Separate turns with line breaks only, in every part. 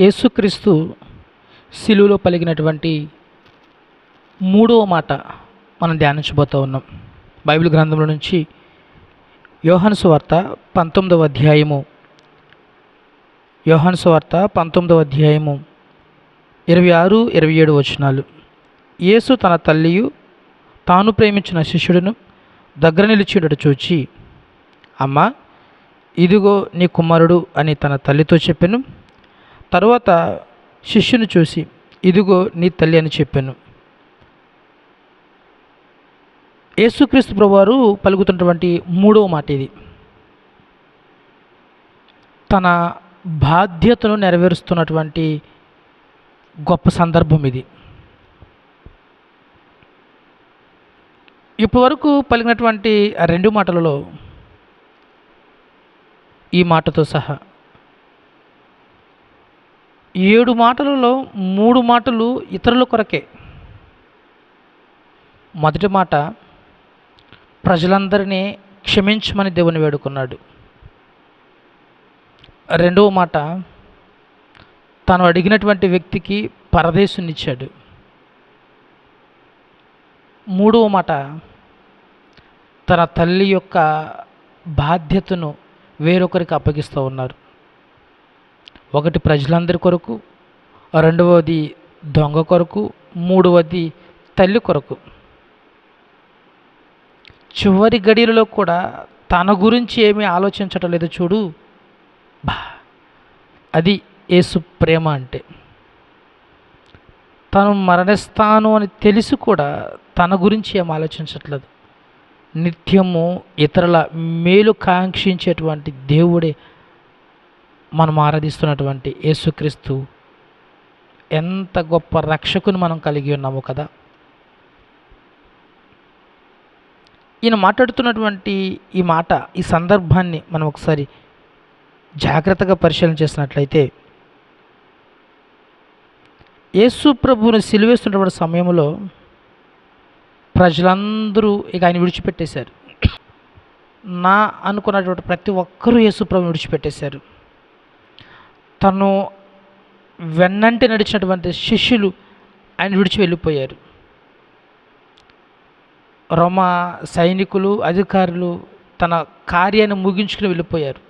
యేసుక్రీస్తు శిలువలో పలికినటువంటి మూడవ మాట మనం ధ్యానించబోతూ ఉన్నాం. బైబిల్ గ్రంథంలో నుంచి యోహాను సువార్త పంతొమ్మిదవ అధ్యాయము యోహాను సువార్త పంతొమ్మిదవ అధ్యాయము ఇరవై ఆరు ఇరవై ఏడు వచనాలు. యేసు తన తల్లియు తాను ప్రేమించిన శిష్యుడును దగ్గర నిలిచిడట చూచి అమ్మా ఇదిగో నీ కుమారుడు అని తన తల్లితో చెప్పాను. తరువాత శిష్యుని చూసి ఇదిగో నీ తల్లి అని చెప్పాను. యేసుక్రీస్తు ప్రభువారు పలుకుతున్నటువంటి మూడవ మాట ఇది. తన బాధ్యతను నెరవేరుస్తున్నటువంటి గొప్ప సందర్భం ఇది. ఇప్పటి వరకు పలికినటువంటి రెండు మాటలలో ఈ మాటతో సహా ఏడు మాటలలో మూడు మాటలు ఇతరుల కొరకే. మొదటి మాట ప్రజలందరినీ క్షమించమని దేవుని వేడుకున్నాడు. రెండవ మాట తను అడిగినటువంటి వ్యక్తికి పరదేశునిచ్చాడు. మూడవ మాట తన తల్లి యొక్క బాధ్యతను వేరొకరికి అప్పగిస్తూ ఉన్నారు. ఒకటి ప్రజలందరి కొరకు రెండవది దొంగ కొరకు మూడవది తల్లి కొరకు. చివరి గడియలలో కూడా తన గురించి ఏమీ ఆలోచించటం లేదు చూడు. బా అది యేసు ప్రేమ అంటే. తను మరణిస్తాను అని తెలిసి కూడా తన గురించి ఏం ఆలోచించట్లేదు. నిత్యము ఇతరుల మేలు కాంక్షించేటువంటి దేవుడే మనం ఆరాధిస్తున్నటువంటి యేసుక్రీస్తు ఎంత గొప్ప రక్షకుని మనం కలిగి ఉన్నాము కదా. ఈయన మాట్లాడుతున్నటువంటి ఈ మాట ఈ సందర్భాన్ని మనం ఒకసారి జాగ్రత్తగా పరిశీలన చేసినట్లయితే యేసు ప్రభువుని సిలివేస్తున్నటువంటి సమయంలో ప్రజలందరూ ఇక ఆయన విడిచిపెట్టేశారు. నా అనుకున్నటువంటి ప్రతి ఒక్కరూ యేసు ప్రభుని విడిచిపెట్టేశారు. తను వెన్నంటి నడిచినటువంటి శిష్యులు ఆయన విడిచి వెళ్ళిపోయారు. రోమా సైనికులు అధికారులు తన కార్యాన్ని ముగించుకుని వెళ్ళిపోయారు.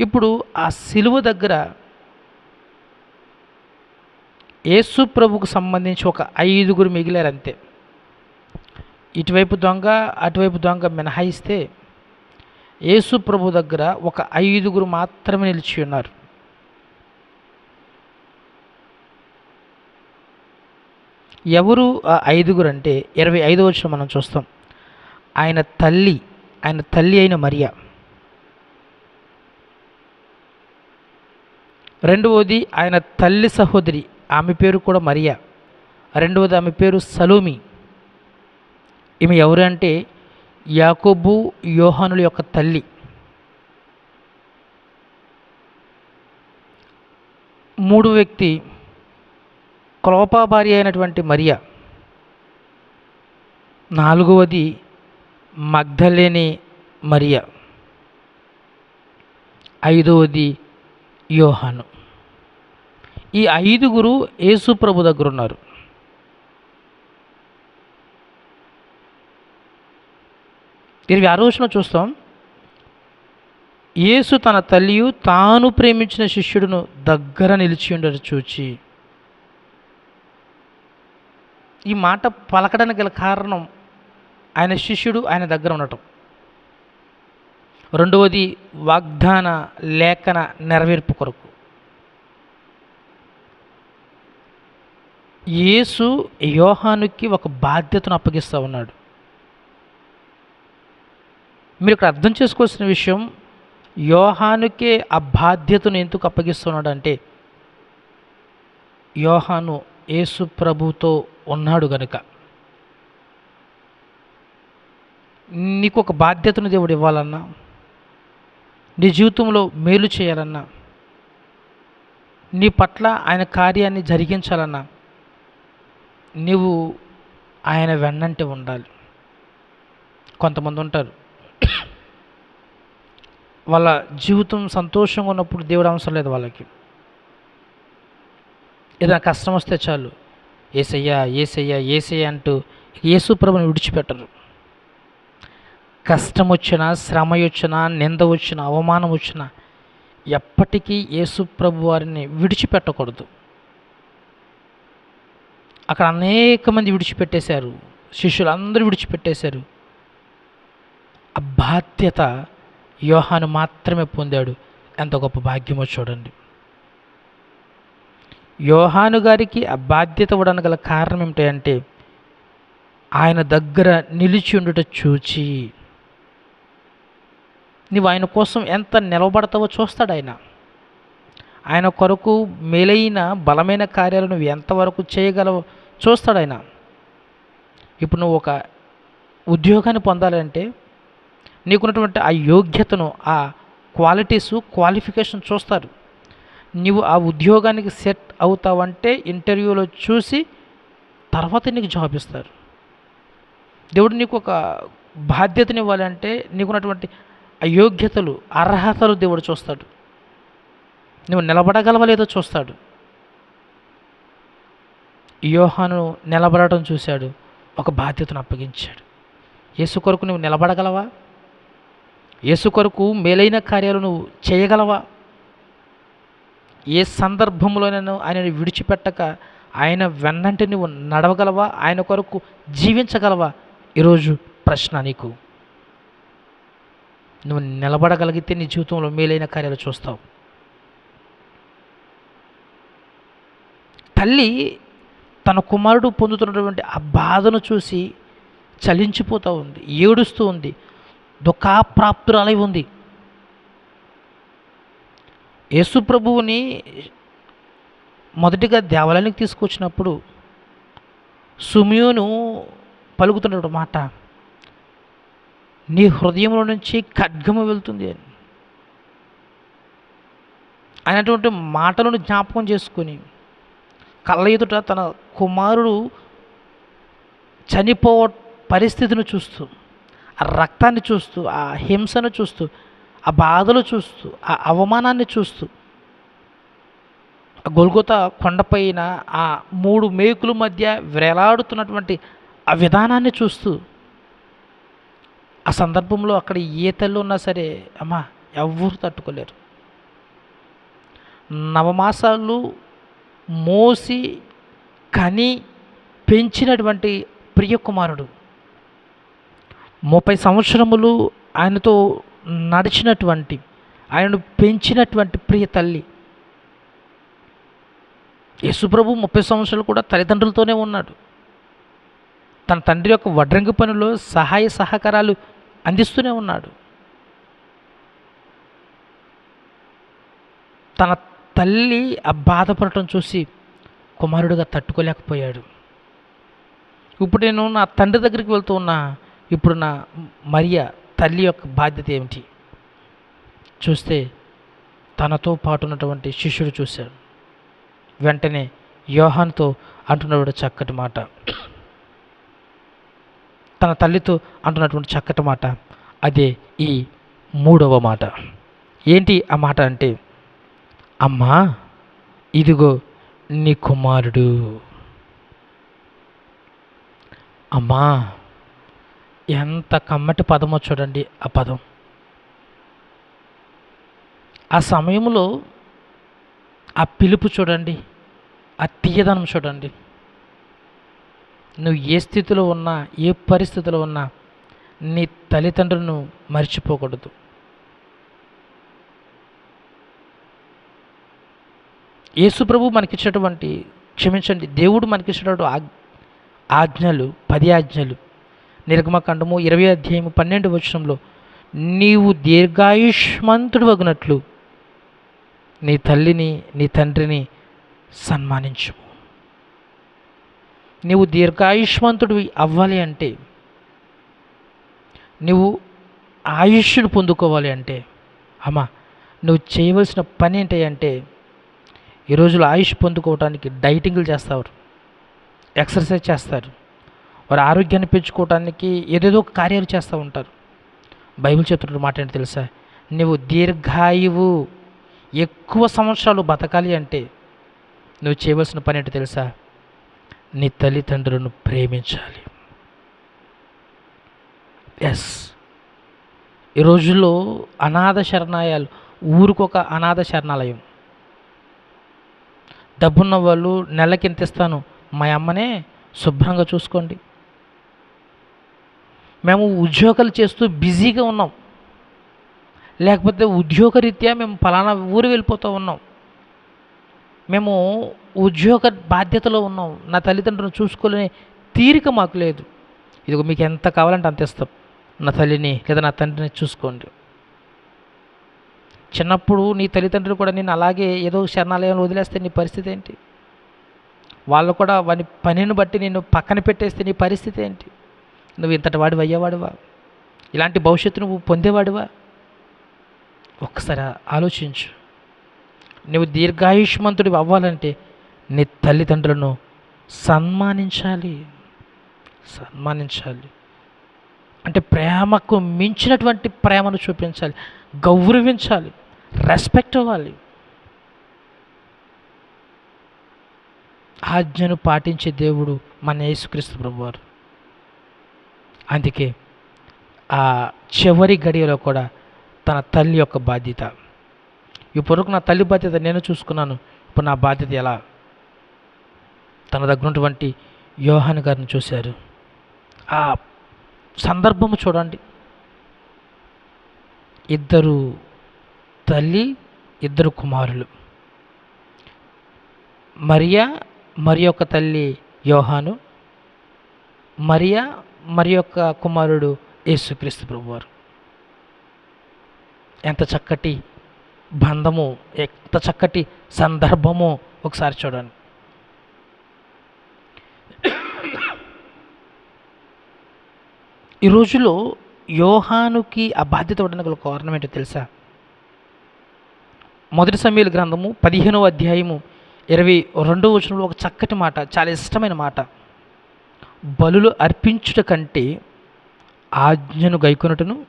ఇప్పుడు ఆ సిలువ దగ్గర యేసు ప్రభుకు సంబంధించి ఒక ఐదుగురు మిగిలారు అంతే. ఇటువైపు దొంగ అటువైపు దొంగ మినహాయిస్తే యేసు ప్రభు దగ్గర ఒక ఐదుగురు మాత్రమే నిలిచి ఉన్నారు. ఎవరు ఆ ఐదుగురు అంటే ఇరవై ఐదో వచ్చిన మనం చూస్తాం. ఆయన తల్లి ఆయన తల్లి అయిన మరియా. రెండవది ఆయన తల్లి సహోదరి ఆమె పేరు కూడా మరియా. రెండవది ఆమె పేరు సలోమి. ఈమె ఎవరు అంటే యాకోబు యోహానుల యొక్క తల్లి. మూడు వ్యక్తి క్లోపా భార్య అయినటువంటి మరియ. నాలుగవది మగ్ధలేని మరియా. ఐదవది యోహాను. ఈ ఐదుగురు యేసు ప్రభు దగ్గర ఉన్నారు. ఇరవై ఆరో చూస్తాం. యేసు తన తల్లియు తాను ప్రేమించిన శిష్యుడును దగ్గర నిలిచి ఉండడు చూచి. ఈ మాట పలకడానికి గల కారణం ఆయన శిష్యుడు ఆయన దగ్గర ఉండటం. రెండవది వాగ్దాన లేఖన నెరవేర్పు కొరకు. యేసు యోహానుకి ఒక బాధ్యతను అప్పగిస్తూ ఉన్నాడు. మీరు ఇక్కడ అర్థం చేసుకోవాల్సిన విషయం యోహానుకే ఆ బాధ్యతను ఎందుకు అప్పగిస్తున్నాడు అంటే యోహాను యేసు ప్రభుతో ఉన్నాడు గనుక. నీకు ఒక బాధ్యతను దేవుడు ఇవ్వాలన్నా నీ జీవితంలో మేలు చేయాలన్నా నీ పట్ల ఆయన కార్యాన్ని జరిగించాలన్నా నీవు ఆయన వెన్నంటే ఉండాలి. కొంతమంది ఉంటారు. వాళ్ళ జీవితం సంతోషంగా ఉన్నప్పుడు దేవుడు అవసరం లేదు వాళ్ళకి. ఏదైనా కష్టం వస్తే చాలు. ఏసయ్యా ఏసయ్యా ఏసయ్య అంటూ యేసు ప్రభుని విడిచిపెట్టరు. కష్టం వచ్చినా శ్రమ వచ్చినా నింద వచ్చినా అవమానం వచ్చినా ఎప్పటికీ యేసు ప్రభు వారిని విడిచిపెట్టకూడదు. అక్కడ అనేక మంది విడిచిపెట్టేశారు. శిష్యులు అందరూ విడిచిపెట్టేశారు. ఆ బాధ్యత యోహాను మాత్రమే పొందాడు. ఎంత గొప్ప భాగ్యమో చూడండి. యోహాను గారికి ఆ బాధ్యత ఇవ్వడానికి గల కారణం ఏమిటంటే ఆయన దగ్గర నిలిచి ఉండుట చూచి. నీవు ఆయన కోసం ఎంత నిలబడతావో చూస్తాడు ఆయన. ఆయన కొరకు మేలైన బలమైన కార్యాలు నువ్వు ఎంతవరకు చేయగలవో చూస్తాడు ఆయన. ఇప్పుడు నువ్వు ఒక ఉద్యోగాన్ని పొందాలంటే నీకున్నటువంటి ఆ యోగ్యతను ఆ క్వాలిటీస్ క్వాలిఫికేషన్ చూస్తారు. నీవు ఆ ఉద్యోగానికి సెట్ అవుతావంటే ఇంటర్వ్యూలో చూసి తర్వాత నీకు జాబ్ ఇస్తారు. దేవుడు నీకు ఒక బాధ్యతనివ్వాలంటే నీకున్నటువంటి అయోగ్యతలు అర్హతలు దేవుడు చూస్తాడు. నువ్వు నిలబడగలవా లేదో చూస్తాడు. యోహాను నిలబడటం చూశాడు ఒక బాధ్యతను అప్పగించాడు. యేసు కొరకు నువ్వు నిలబడగలవా? యేసు కొరకు మేలైన కార్యాలు నువ్వు చేయగలవా? ఏ సందర్భంలోనైనా ఆయనను విడిచిపెట్టక ఆయన వెన్నంటి నువ్వు నడవగలవా? ఆయన కొరకు జీవించగలవా? ఈరోజు ప్రశ్న నీకు. నువ్వు నిలబడగలిగితే నీ జీవితంలో మేలైన కార్యాలు చూస్తావు. తల్లి తన కుమారుడు పొందుతున్నటువంటి ఆ బాధను చూసి చలించిపోతూ ఉంది ఏడుస్తూ ఉంది దుఃఖాప్రాప్తురాలై ఉంది. యేసు ప్రభువుని మొదటిగా దేవాలయానికి తీసుకొచ్చినప్పుడు సుమియోను పలుకుతున్న మాట నీ హృదయంలో నుంచి ఖడ్గము వెళ్తుంది అని. అయినటువంటి మాటలను జ్ఞాపకం చేసుకొని కళ్ళ ఎదుట తన కుమారుడు చనిపో పరిస్థితిని చూస్తూ ఆ రక్తాన్ని చూస్తూ ఆ హింసను చూస్తూ ఆ బాధలు చూస్తూ ఆ అవమానాన్ని చూస్తూ ఆ గొల్గొత కొండపైన ఆ మూడు మేకుల మధ్య వేలాడుతున్నటువంటి ఆ విధానాన్ని చూస్తూ ఆ సందర్భంలో అక్కడ ఏ తల్లి ఉన్నా సరే అమ్మా ఎవ్వరు తట్టుకోలేరు. నవమాసాలు మోసి కని పెంచినటువంటి ప్రియకుమారుడు. ముప్పై సంవత్సరములు ఆయనతో నడిచినటువంటి ఆయనను పెంచినటువంటి ప్రియ తల్లి. యేసుప్రభు ముప్పై సంవత్సరాలు కూడా తల్లిదండ్రులతోనే ఉన్నాడు. తన తండ్రి యొక్క వడ్రంగి పనిలో సహాయ సహకారాలు అందిస్తూనే ఉన్నాడు. తన తల్లి ఆ బాధపడటం చూసి కుమారుడుగా తట్టుకోలేకపోయాడు. ఇప్పుడు నేను నా తండ్రి దగ్గరికి వెళ్తూ ఉన్నా ఇప్పుడు నా మరియ తల్లి యొక్క బాధ్యత ఏమిటి? చూస్తే తనతో పాటు ఉన్నటువంటి శిష్యుడు చూశాడు. వెంటనే యోహాన్తో అంటున్నటువంటి చక్కటి మాట. తన తల్లితో అంటున్నటువంటి చక్కటి మాట. అదే ఈ మూడవ మాట. ఏంటి ఆ మాట అంటే అమ్మా ఇదిగో నీ కుమారుడు. అమ్మా ఎంత కమ్మటి పదమో చూడండి ఆ పదం. ఆ సమయంలో ఆ పిలుపు చూడండి ఆ తీయదనం చూడండి. నువ్వు ఏ స్థితిలో ఉన్నా ఏ పరిస్థితిలో ఉన్నా నీ తల్లిదండ్రులను మర్చిపోకూడదు. యేసుప్రభు మనకిచ్చేటువంటి క్షమించండి దేవుడు మనకిచ్చినటువంటి ఆజ్ఞలు పది ఆజ్ఞలు నిర్గమకాండము ఇరవై అధ్యాయము పన్నెండు వచనంలో నీవు దీర్ఘాయుష్మంతుడు వగినట్లు నీ తల్లిని నీ తండ్రిని సన్మానించు నీవు దీర్ఘాయుష్మంతుడివి అవ్వాలి అంటే నువ్వు ఆయుష్ను పొందుకోవాలి అంటే అమ్మా నువ్వు చేయవలసిన పని ఏంటి అంటే ఈ రోజులో ఆయుష్ పొందుకోవడానికి డైటింగ్లు చేస్తారు ఎక్సర్సైజ్ చేస్తారు. వారి ఆరోగ్యాన్ని పెంచుకోవడానికి ఏదేదో ఒక కార్యాలు చేస్తూ ఉంటారు. బైబిల్ చెప్తున్న మాట ఏంటి తెలుసా? నువ్వు దీర్ఘాయువు. ఎక్కువ సంవత్సరాలు బతకాలి అంటే నువ్వు చేయవలసిన పని ఏంటో తెలుసా? నీ తల్లిదండ్రులను ప్రేమించాలి. ఎస్ ఈ రోజుల్లో అనాథ శరణాలయాలు ఊరికొక అనాథ శరణాలయం. డబ్బున్న వాళ్ళు నెలకి ఎంత ఇస్తాను. మా అమ్మనే శుభ్రంగా చూసుకోండి. మేము ఉద్యోగాలు చేస్తూ బిజీగా ఉన్నాం. లేకపోతే ఉద్యోగరీత్యా మేము ఫలానా ఊరు వెళ్ళిపోతూ ఉన్నాం. మేము ఉద్యోగ బాధ్యతలో ఉన్నాం. నా తల్లిదండ్రులను చూసుకోలేని తీరిక మాకు లేదు. ఇదిగో మీకు ఎంత కావాలంటే అంత ఇస్తాం. నా తల్లిని లేదా నా తండ్రిని చూసుకోండి. చిన్నప్పుడు నీ తల్లిదండ్రులు కూడా నేను అలాగే ఏదో శరణాలయంలో వదిలేస్తే నీ పరిస్థితి ఏంటి? వాళ్ళు కూడా వాని పనిని బట్టి నేను పక్కన పెట్టేస్తే నీ పరిస్థితి ఏంటి? నువ్వు ఇంతటి వాడివి అయ్యేవాడువా? ఇలాంటి భవిష్యత్తు నువ్వు పొందేవాడివా? ఒక్కసారి ఆలోచించు. నువ్వు దీర్ఘాయుష్మంతుడివి అవ్వాలంటే నీ తల్లిదండ్రులను సన్మానించాలి. సన్మానించాలి. అంటే ప్రేమకు మించినటువంటి ప్రేమను చూపించాలి. గౌరవించాలి. రెస్పెక్ట్ అవ్వాలి. ఆజ్ఞను పాటించే దేవుడు మన యేసుక్రీస్తు ప్రభువారు. అందుకే ఆ చివరి గడియలో కూడా తన తల్లి యొక్క బాధ్యత. ఇప్పటివరకు నా తల్లి బాధ్యత నేను చూసుకున్నాను. ఇప్పుడు నా బాధ్యత ఎలా? తన దగ్గర ఉన్నటువంటి యోహాన్ గారిని చూశారు. ఆ సందర్భము చూడండి. ఇద్దరు తల్లి ఇద్దరు కుమారులు. మరియా మరి యొక్క తల్లి యోహాను మరియా మరి యొక్క కుమారుడు యేసుక్రీస్తు ప్రభువారు. ఎంత చక్కటి బంధము ఎంత చక్కటి సందర్భము ఒకసారి చూడండి. ఈ రోజులో యోహానుకి ఆ బాధ్యత ఇవ్వడానికి గల కారణం ఏంటో తెలుసా? మొదటి సమయాల గ్రంథము పదిహేనవ అధ్యాయము ఇరవై రెండవ వచనంలో ఒక చక్కటి మాట చాలా ఇష్టమైన మాట. బలులు అర్పించుట కంటే ఆజ్ఞను గైకొనుటను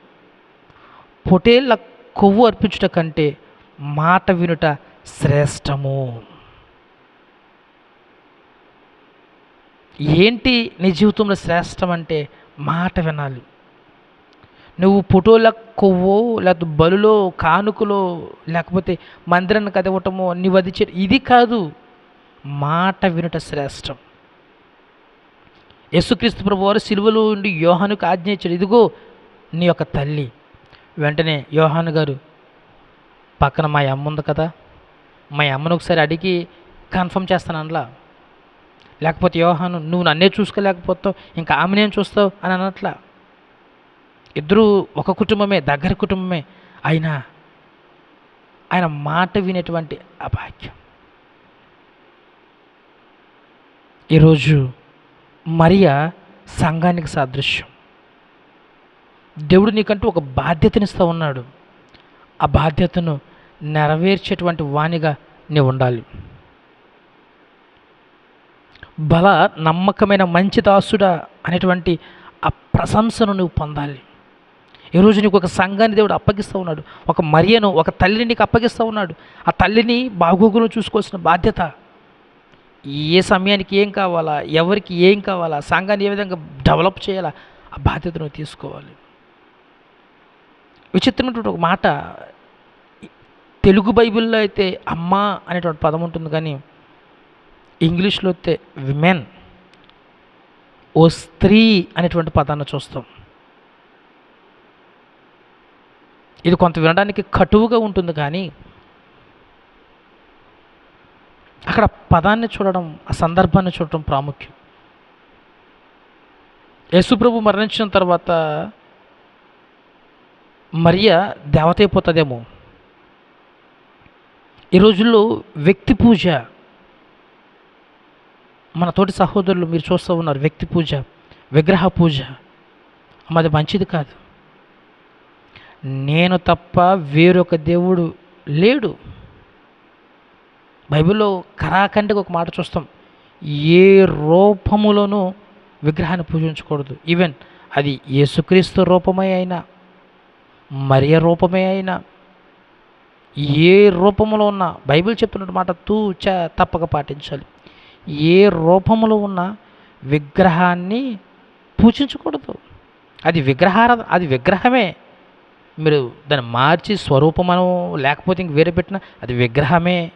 పొటేళ్ళ కొవ్వు అర్పించుట కంటే మాట వినుట శ్రేష్టము. ఏంటి నీ జీవితంలో శ్రేష్టం అంటే మాట వినాలి. నువ్వు ఫోటోల కొవ్వో లేకపోతే బలులో కానుకలో లేకపోతే మందిరాన్ని కదవటమో నీవు అది ఇది కాదు. మాట వినుట శ్రేష్టం. యేసుక్రీస్తు ప్రభు వారు సిలువలో ఉండి యోహానుకు ఆజ్ఞ ఇచ్చాడు ఇదిగో నీ యొక్క తల్లి. వెంటనే యోహాను గారు పక్కన మా అమ్మ ఉంది కదా మా అమ్మను ఒకసారి అడిగి కన్ఫర్మ్ చేస్తాను అందులో లేకపోతే యోహాను నువ్వు నన్నే చూసుకోలేకపోతావు ఇంకా ఆమెనేం చూస్తావు? అని అన్నట్లా. ఇద్దరు ఒక కుటుంబమే దగ్గర కుటుంబమే అయినా ఆయన మాట వినేటువంటి అభాగ్యం. ఈరోజు మరియా సంఘానికి సాదృశ్యం. దేవుడు నీకంటూ ఒక బాధ్యతనిస్తూ ఉన్నాడు. ఆ బాధ్యతను నెరవేర్చేటువంటి వాణిగా నీవు ఉండాలి. బల నమ్మకమైన మంచి దాసుడా అనేటువంటి ఆ ప్రశంసను నువ్వు పొందాలి. ఈరోజు నీకు ఒక సంఘాన్ని దేవుడు అప్పగిస్తూ ఉన్నాడు. ఒక మరియను ఒక తల్లిని నీకు అప్పగిస్తూ ఉన్నాడు. ఆ తల్లిని బాగోగులు చూసుకోవాల్సిన బాధ్యత ఏ సమయానికి ఏం కావాలా? ఎవరికి ఏం కావాలా? సంఘాన్ని ఏ విధంగా డెవలప్ చేయాలా? ఆ బాధ్యతను తీసుకోవాలి. విచిత్రమైనటువంటి ఒక మాట. తెలుగు బైబిల్లో అయితే అమ్మ అనేటువంటి పదం ఉంటుంది కానీ ఇంగ్లీష్లో అయితే విమెన్. ఓ స్త్రీ అనేటువంటి పదాన్ని చూస్తాం. ఇది కొంత వినడానికి కటువుగా ఉంటుంది కానీ అక్కడ పదాన్ని చూడడం ఆ సందర్భాన్ని చూడటం ప్రాముఖ్యం. యేసుప్రభు మరణించిన తర్వాత మరియ దేవత అయిపోతుందేమో ఈ రోజుల్లో వ్యక్తి పూజ మన తోటి సహోదరులు మీరు చూస్తూ ఉన్నారు వ్యక్తి పూజ విగ్రహ పూజ. అది మంచిది కాదు. నేను తప్ప వేరొక దేవుడు లేడు. బైబిల్లో కరాఖండిగా ఒక మాట చూస్తాం. ఏ రూపములోనూ విగ్రహాన్ని పూజించకూడదు. ఈవెన్ అది యేసుక్రీస్తు రూపమే అయినా మరియ రూపమే అయినా ఏ రూపంలో ఉన్న బైబిల్ చెప్పినట్టు మాట తూచ తప్పక పాటించాలి. ఏ రూపంలో ఉన్న విగ్రహాన్ని పూజించకూడదు. అది విగ్రహార అది విగ్రహమే. మీరు దాన్ని మార్చి స్వరూపమను లేకపోతే ఇంక వేరే పెట్టిన అది విగ్రహమే.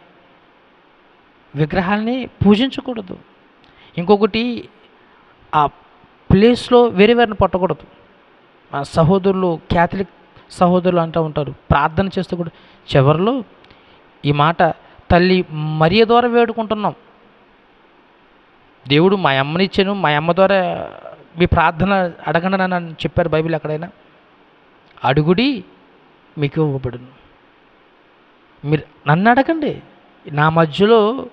విగ్రహాల్ని పూజించకూడదు. ఇంకొకటి ఆ ప్లేస్లో వేరే వేరిని పట్టకూడదు. మా సహోదరులు క్యాథలిక్ సహోదరులు అంటూ ఉంటారు ప్రార్థన చేస్తూ కూడా చివరిలో ఈ మాట తల్లి మరియ ద్వారా వేడుకుంటున్నాం. దేవుడు మా అమ్మనిచ్చాను మా అమ్మ ద్వారా మీ ప్రార్థన అడగండి అని చెప్పారు బైబిల్ ఎక్కడైనా. అడుగుడి మీకు ఇవ్వబడును. మీరు నన్ను అడగండి. నా మధ్యలో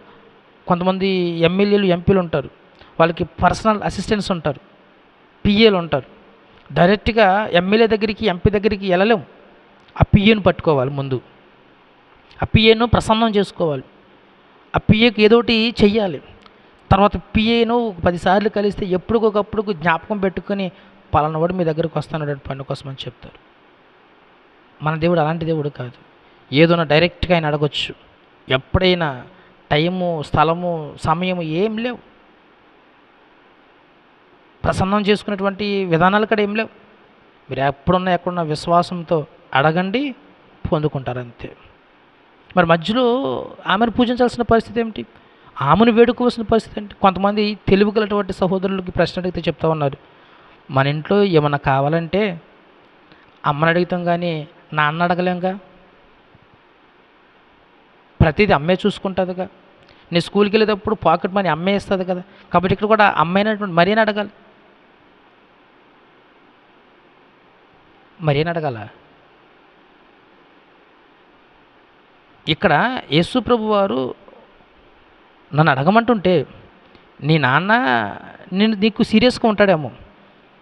కొంతమంది ఎమ్మెల్యేలు ఎంపీలు ఉంటారు. వాళ్ళకి పర్సనల్ అసిస్టెంట్స్ ఉంటారు. పిఏలు ఉంటారు. డైరెక్ట్గా ఎమ్మెల్యే దగ్గరికి ఎంపీ దగ్గరికి వెళ్ళలేం. ఆ పిఏను పట్టుకోవాలి ముందు. ఆ పిఏను ప్రసన్నం చేసుకోవాలి. ఆ పిఏకి ఏదోటి చెయ్యాలి. తర్వాత పిఏను పదిసార్లు కలిస్తే ఎప్పుడుకొకప్పుడు జ్ఞాపకం పెట్టుకొని పలానవాడు మీ దగ్గరకు వస్తాను పని కోసం అని చెప్తారు. మన దేవుడు అలాంటి దేవుడు కాదు. ఏదైనా డైరెక్ట్గా ఆయన అడగొచ్చు. ఎప్పుడైనా టైము స్థలము సమయము ఏం లేవు. ప్రసన్నం చేసుకునేటువంటి విధానాలు కూడా ఏం లేవు. మీరు ఎప్పుడున్నా ఎక్కడున్న విశ్వాసంతో అడగండి పొందుకుంటారు అంతే మరి మధ్యలో ఆమెను పూజించాల్సిన పరిస్థితి ఏమిటి? ఆమెను వేడుకోవాల్సిన పరిస్థితి ఏంటి? కొంతమంది తెలుగు గలటువంటి సహోదరులకి ప్రశ్న అడిగితే చెప్తా ఉన్నారు. మన ఇంట్లో ఏమన్నా కావాలంటే అమ్మని అడుగుతాం కానీ నాన్న అడగలేంగా? ప్రతిదీ అమ్మే చూసుకుంటుందిగా. నీ స్కూల్కి వెళ్ళేటప్పుడు పాకెట్ మనీ అమ్మే ఇస్తుంది కదా. కాబట్టి ఇక్కడ కూడా అమ్మైనటువంటి మరీ అడగాలి. మరీ అడగాల? ఇక్కడ యేసు ప్రభు వారు నన్ను అడగమంటుంటే నీ నాన్న నేను నీకు సీరియస్గా ఉంటాడేమో.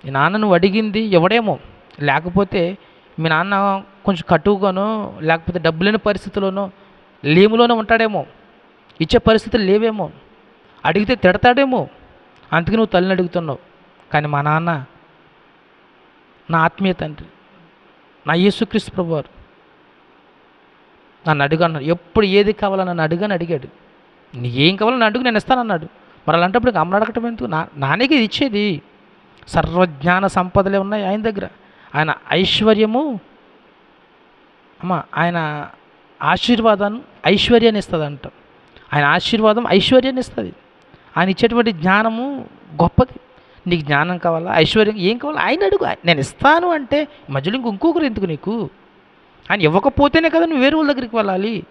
నీ నాన్న నువ్వు అడిగింది ఎవడేమో. లేకపోతే మీ నాన్న కొంచెం కటువుగానో లేకపోతే డబ్బు లేని పరిస్థితిలోనో లేములోనే ఉంటాడేమో. ఇచ్చే పరిస్థితులు లేవేమో. అడిగితే తిడతాడేమో. అందుకే నువ్వు తల్లిని అడుగుతున్నావు. కానీ మా నాన్న నా ఆత్మీయ తండ్రి నా యేసుక్రీస్తు ప్రభువారు నన్ను అడుగు అన్నాడు ఎప్పుడు ఏది కావాలో నన్ను అడుగని అడిగాడు. నీ ఏం కావాలో నన్ను అడుగు నేను ఇస్తానన్నాడు. మరి అలాంటప్పుడు ఇంక అడగటం ఎందుకు? నా నాన్నకి ఇది ఇచ్చేది. సర్వజ్ఞాన సంపదలే ఉన్నాయి ఆయన దగ్గర. ఆయన ఐశ్వర్యము అమ్మ ఆయన ఆశీర్వాదాన్ని ఐశ్వర్యాన్ని ఇస్తుంది అంట ఆయన ఆశీర్వాదం ఐశ్వర్యాన్ని ఇస్తుంది. ఆయన ఇచ్చేటువంటి జ్ఞానము గొప్పది. నీకు జ్ఞానం కావాలా? ఐశ్వర్యం ఏం కావాలా? ఆయన అడుగు. నేను ఇస్తాను అంటే మధ్యలో ఇంకొకరు ఎందుకు నీకు? ఆయన ఇవ్వకపోతేనే కదా నువ్వు వేరే వాళ్ళ దగ్గరికి వెళ్ళాలి.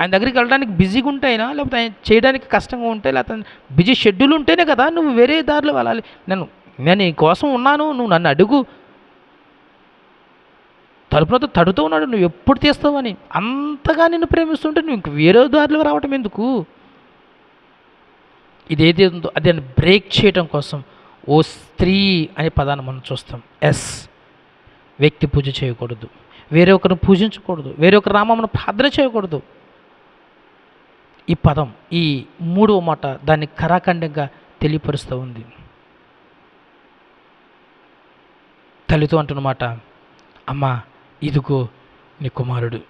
ఆయన దగ్గరికి వెళ్ళడానికి బిజీగా ఉంటాయినా లేకపోతే ఆయన చేయడానికి కష్టంగా ఉంటే? లేకపోతే బిజీ షెడ్యూల్ ఉంటేనే కదా నువ్వు వేరే దారిలో వెళ్ళాలి. నేను నేను నీ కోసం ఉన్నాను. నువ్వు నన్ను అడుగు. తలుపులతో తడుతూ ఉన్నాడు. నువ్వు ఎప్పుడు తీస్తావని అంతగా నిన్ను ప్రేమిస్తుంటే నువ్వు ఇంక వేరే దారిలో రావటం ఎందుకు? ఇదేది ఉందో అది బ్రేక్ చేయటం కోసం ఓ స్త్రీ అనే పదాన్ని మనం చూస్తాం. ఎస్. వ్యక్తి పూజ చేయకూడదు. వేరే ఒకరిని పూజించకూడదు. వేరే ఒక రామమ్మను ప్రార్థన చేయకూడదు. ఈ పదం ఈ మూడవ మాట దాన్ని కరాఖండంగా తెలియపరుస్తూ ఉంది. తల్లితో అంటున్నమాట అమ్మా ఇదిగో నీ కుమారుడు.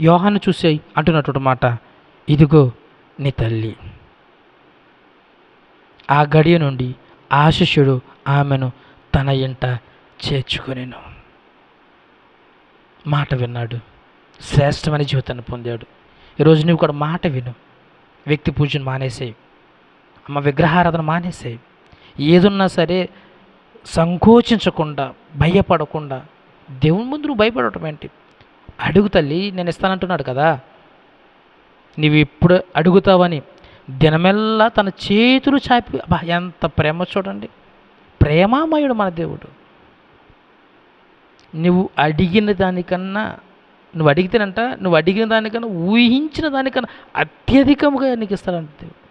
యోహాను చూసే అంటున్నటువంటి మాట ఇదిగో నీ తల్లి. ఆ గడియ నుండి ఆ శిష్యుడు ఆమెను తన ఇంట చేర్చుకొనేను. మాట విన్నాడు. శ్రేష్టమైన జీవితాన్ని పొందాడు. ఈరోజు నువ్వు కూడా మాట విను. వ్యక్తి పూజను మానేసేయి. అమ్మ విగ్రహారాధన మానేసేయి. ఏదున్నా సరే సంకోచించకుండా భయపడకుండా దేవుని ముందు నువ్వు భయపడటం ఏంటి? అడుగు తల్లి నేను ఇస్తానంటున్నాడు కదా. నువ్వు ఇప్పుడు అడుగుతావని దినమెల్లా తన చేతులు చాపి అబ్బా ఎంత ప్రేమ చూడండి. ప్రేమామయుడు మన దేవుడు. నువ్వు అడిగిన దానికన్నా నువ్వు అడిగితేనంట నువ్వు అడిగిన దానికన్నా ఊహించిన దానికన్నా అత్యధికముగా నీకు ఇస్తాడంట దేవుడు.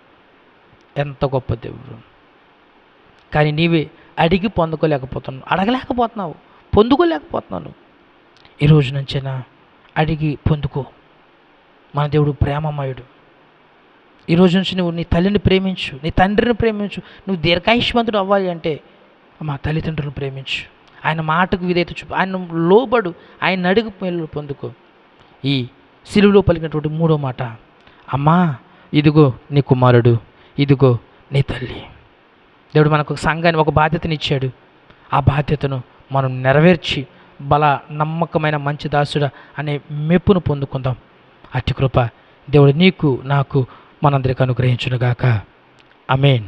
ఎంత గొప్ప దేవుడు. కానీ నీవే అడిగి పొందుకోలేకపోతున్నావు. అడగలేకపోతున్నావు. పొందుకోలేకపోతున్నాను. ఈ రోజు నుంచైనా అడిగి పొందుకో. మన దేవుడు ప్రేమమయుడు. ఈ రోజు నుంచి నువ్వు నీ తల్లిని ప్రేమించు నీ తండ్రిని ప్రేమించు నువ్వు దీర్ఘాయుష్మంతుడు అవ్వాలి అంటే మా తల్లిదండ్రులను ప్రేమించు. ఆయన మాటకు విధేయత చూపు ఆయన లోబడు ఆయన అడుగు మేలు పొందుకో. ఈ సిలువలో పలికినటువంటి మూడో మాట అమ్మా ఇదిగో నీ కుమారుడు ఇదిగో నీ తల్లి. దేవుడు మనకు ఒక సంఘాన్ని ఒక బాధ్యతనిచ్చాడు. ఆ బాధ్యతను మనం నెరవేర్చి బల నమ్మకమైన మంచి దాసుడ అనే మెప్పును పొందుకుందాం. అతి కృప దేవుడు నీకు నాకు మనందరికి అనుగ్రహించునుగాక. అమేన్